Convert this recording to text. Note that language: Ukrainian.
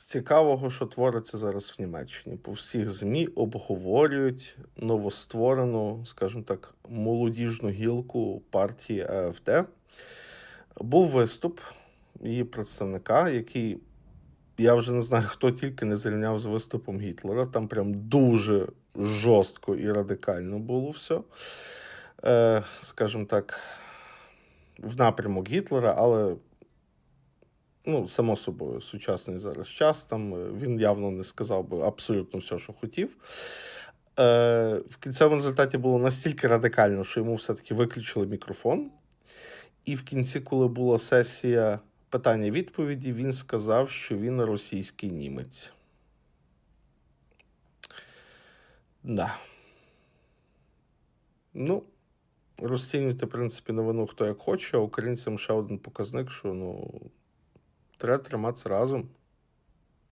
З цікавого, що твориться зараз в Німеччині. По всіх ЗМІ обговорюють новостворену, скажімо так, молодіжну гілку партії АФД. Був виступ її представника, який я вже не знаю, хто тільки не зрівняв з виступом Гітлера. Там прям дуже жорстко і радикально було все. Е, скажімо так, в напрямок Гітлера, але ну, само собою, сучасний зараз час. Там е, він явно не сказав би абсолютно все, що хотів. Е, в кінцевому результаті було настільки радикально, що йому все-таки виключили мікрофон. І в кінці, коли була сесія питання-відповіді, він сказав, що він російський німець. Да. Ну, розцінюйте, в принципі, новину хто як хоче, а українцям ще один показник, що ну, треба триматися разом.